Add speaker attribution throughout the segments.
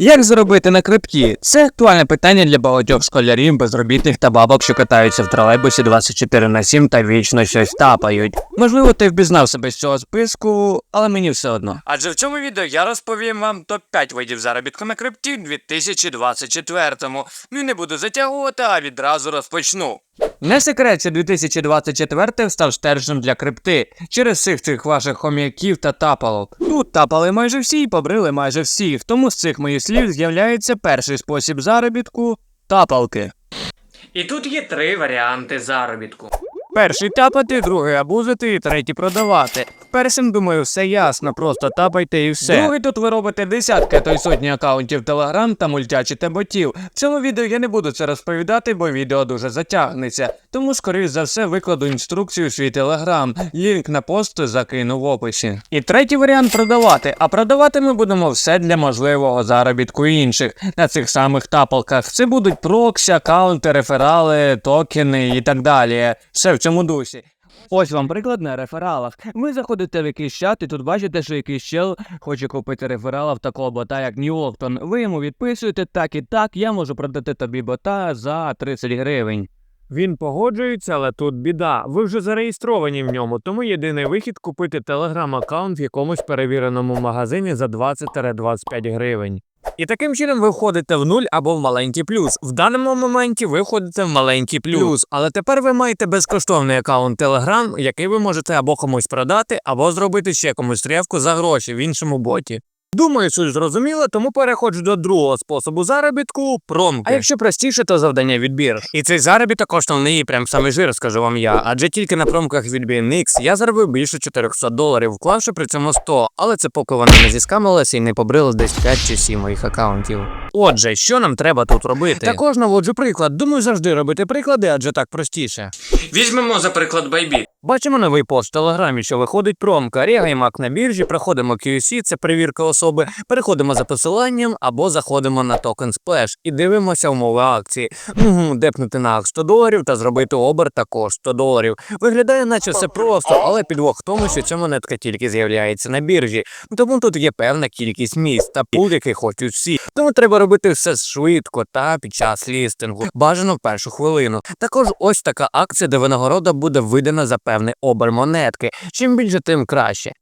Speaker 1: Як заробити на крипті? Це актуальне питання для багатьох школярів, безробітних та бабок, що катаються в тролейбусі 24 на 7 та вічно щось тапають. Можливо, ти впізнав себе з цього списку, але мені все одно. Адже в цьому відео я розповім вам топ-5 видів заробітку на крипті в 2024-му. Ну не буду затягувати, а відразу розпочну. Не секрет, що 2024 став стержнем для крипти через всіх цих ваших хом'яків та тапалок. Тут тапали майже всі і побрили майже всіх, тому з цих моїх слів з'являється перший спосіб заробітку тапалки. І тут є три варіанти заробітку. Перший тапати, другий абузити і третій продавати. Першим, думаю, все ясно, просто тапайте і все. Другий тут ви робите десятки, то й сотні акаунтів Telegram та мультячите ботів. В цьому відео я не буду це розповідати, бо відео дуже затягнеться. Тому, скоріш за все, викладу інструкцію в свій Telegram. Лінк на пост закину в описі. І третій варіант продавати. А продавати ми будемо все для можливого заробітку інших на цих самих тапалках. Це будуть проксі, акаунти, реферали, токени і так далі. Все в цьому дусі. Ось вам приклад на рефералах. Ви заходите в якийсь чат і тут бачите, що якийсь чел хоче купити реферала в такого бота, як Ньюоктон. Ви йому відписуєте так і так, я можу продати тобі бота за 30 гривень.
Speaker 2: Він погоджується, але тут біда. Ви вже зареєстровані в ньому, тому єдиний вихід купити телеграм-аккаунт в якомусь перевіреному магазині за 20-25 гривень. І таким чином ви входите в нуль або в маленький плюс. В даному моменті ви входите в маленький плюс, але тепер ви маєте безкоштовний аккаунт Telegram, який ви можете або комусь продати, або зробити ще комусь ревку за гроші в іншому боті. Думаю, суть зрозуміло, тому переходжу до другого способу заробітку промки. А якщо простіше, то завдання відбір. І цей заробіток основний, прям самий жир, скажу вам я. Адже тільки на промках від BNX я заробив більше 400 доларів, вклавши при цьому 100, але це поки вони не зіскамилися і не побрили десь 5 чи 7 моїх акаунтів. Отже, що нам треба тут робити? Також наводжу приклад. Думаю, завжди робити приклади, адже так простіше.
Speaker 1: Візьмемо за приклад Байбіт.
Speaker 2: Бачимо новий пост в телеграмі, що виходить промка. Регаємо ак на біржі, проходимо QC, це перевірка особи, переходимо за посиланням або заходимо на токен Splash і дивимося умови акції. Депнути на 100 доларів та зробити оберт також 100 доларів. Виглядає, наче все просто, але підвох в тому, що ця монетка тільки з'являється на біржі. Тому тут є певна кількість місць та пул, який хочуть всі. Тому треба робити все швидко та під час лістингу. Бажано в першу хвилину. Також ось така акція, де винагорода буде видана за певний обер монетки. Чим більше, тим краще.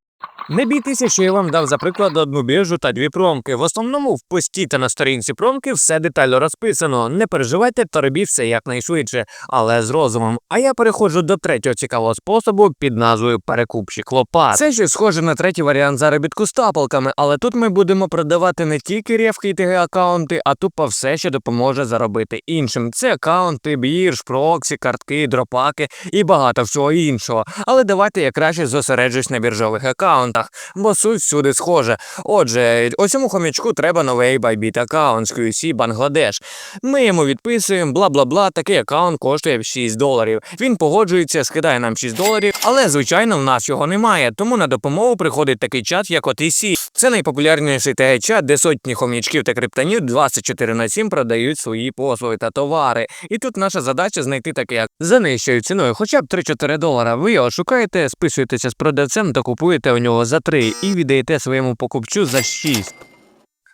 Speaker 2: Не бійтеся, що я вам дав за приклад одну біржу та дві промки. В основному в пості та на сторінці промки все детально розписано. Не переживайте та робіть все якнайшвидше, але з розумом. А я переходжу до третього цікавого способу під назвою перекупщик лопат. Це щось схоже на третій варіант заробітку з тапалками, але тут ми будемо продавати не тільки ревки ТГ аккаунти, а тупо все, що допоможе заробити іншим. Це аккаунти, бірж, проксі, картки, дропаки і багато всього іншого. Але давайте я краще зосереджусь на біржових аккаунтах, бо суть всюди схожа. Отже, ось цьому хомячку треба новий Bybit аккаунт з QC Бангладеш. Ми йому відписуємо, бла бла бла. Такий аккаунт коштує 6 доларів. Він погоджується, скидає нам 6 доларів, але звичайно в нас його немає. Тому на допомогу приходить такий чат, як OTC. Це найпопулярніший ТГ-чат, де сотні хомячків та криптонів 24 на 7 продають свої послуги та товари. І тут наша задача знайти таке як за нижчою ціною, хоча б 3-4 долара. Ви його шукаєте, списуєтеся з продавцем та купуєте у нього за 3 і віддаєте своєму покупцю за 6.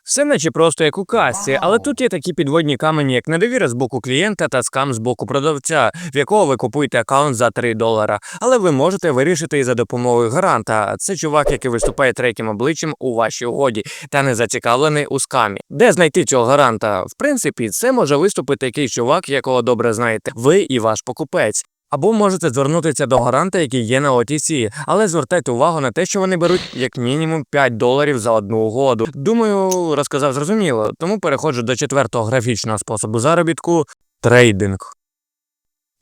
Speaker 2: Все наче просто як у касці, але тут є такі підводні камені, як недовіра з боку клієнта та скам з боку продавця, в якого ви купуєте аккаунт за 3 долара. Але ви можете вирішити і за допомогою гаранта. Це чувак, який виступає третім обличчям у вашій угоді та не зацікавлений у скамі. Де знайти цього гаранта? В принципі, це може виступити якийсь чувак, якого добре знаєте, ви і ваш покупець. Або можете звернутися до гаранта, який є на OTC, але звертайте увагу на те, що вони беруть як мінімум 5 доларів за одну угоду. Думаю, розказав зрозуміло, тому переходжу до четвертого графічного способу заробітку трейдинг.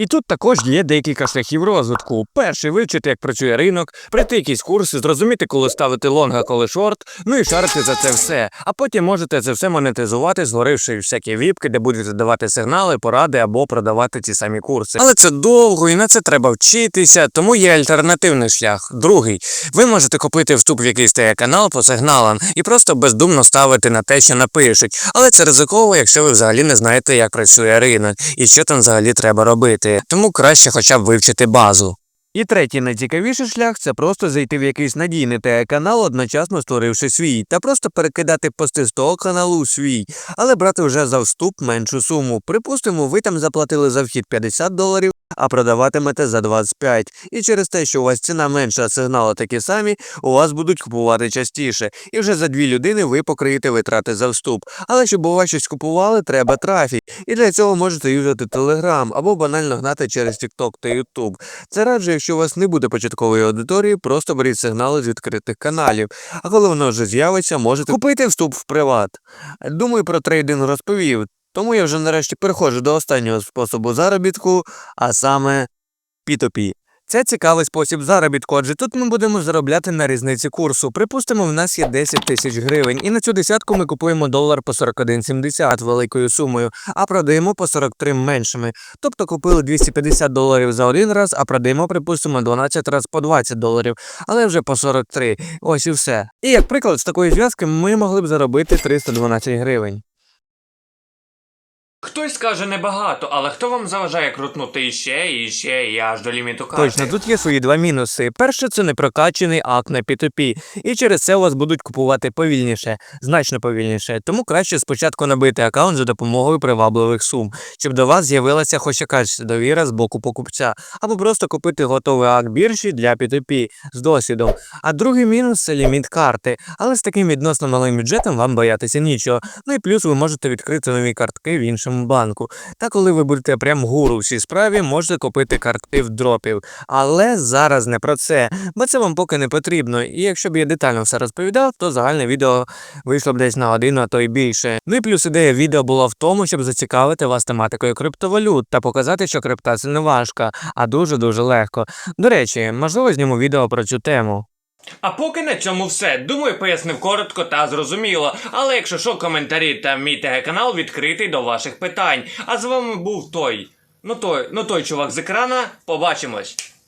Speaker 2: І тут також є декілька шляхів розвитку. Перший вивчити, як працює ринок, пройти якісь курси, зрозуміти, коли ставити лонг, а коли шорт, ну і шарити за це все. А потім можете це все монетизувати, згоривши всякі віпки, де будете давати сигнали, поради або продавати ці самі курси. Але це довго і на це треба вчитися, тому є альтернативний шлях. Другий. Ви можете купити вступ в якийсь теє канал по сигналам і просто бездумно ставити на те, що напишуть. Але це ризиково, якщо ви взагалі не знаєте, як працює ринок і що там взагалі треба робити. Тому краще хоча б вивчити базу. І третій найцікавіший шлях це просто зайти в якийсь надійний ТГ-канал, одночасно створивши свій, та просто перекидати пости з того каналу у свій, але брати вже за вступ меншу суму. Припустимо, ви там заплатили за вхід 50 доларів, а продаватимете за 25. І через те, що у вас ціна менша, а сигнали такі самі, у вас будуть купувати частіше. І вже за дві людини ви покриєте витрати за вступ. Але щоб у вас щось купували, треба трафік. І для цього можете юзати Telegram або банально гнати через TikTok та YouTube. Це раджу, якщо у вас не буде початкової аудиторії, просто беріть сигнали з відкритих каналів. А коли воно вже з'явиться, можете купити вступ в приват. Думаю, про трейдинг розповів. Тому я вже нарешті переходжу до останнього способу заробітку, а саме P2P. Це цікавий спосіб заробітку, адже тут ми будемо заробляти на різниці курсу. Припустимо, в нас є 10 тисяч гривень, і на цю десятку ми купуємо долар по 41,70 великою сумою, а продаємо по 43 меншими. Тобто купили 250 доларів за один раз, а продаємо, припустимо, 12 разів по 20 доларів, але вже по 43. Ось і все. І як приклад, з такої зв'язки ми могли б заробити 312 гривень.
Speaker 1: Хтось скаже небагато, але хто вам заважає крутнути іще, і іще, і аж до ліміту карти?
Speaker 2: Точно, тут є свої два мінуси. Перше, це непрокачений акт на P2P, і через це у вас будуть купувати повільніше, значно повільніше. Тому краще спочатку набити аккаунт за допомогою привабливих сум, щоб до вас з'явилася хоч якась довіра з боку покупця, або просто купити готовий акт біржі для P2P з досвідом. А другий мінус це ліміт карти, але з таким відносно малим бюджетом вам боятися нічого. Ну і плюс ви можете відкрити нові картки в іншому банку. Та коли ви будете прям гуру в цій справі, можете купити картки в дропів. Але зараз не про це, бо це вам поки не потрібно. І якщо б я детально все розповідав, то загальне відео вийшло б десь на один, а то й більше. Ну і плюс ідея відео була в тому, щоб зацікавити вас тематикою криптовалют та показати, що крипта це не важко, а дуже дуже легко. До речі, можливо, зніму відео про цю тему.
Speaker 1: А поки на цьому все. Думаю, пояснив коротко та зрозуміло. Але якщо що, коментарі та мій ТГ-канал відкритий до ваших питань. А з вами був той. Ну той, ну той чувак з екрана. Побачимось.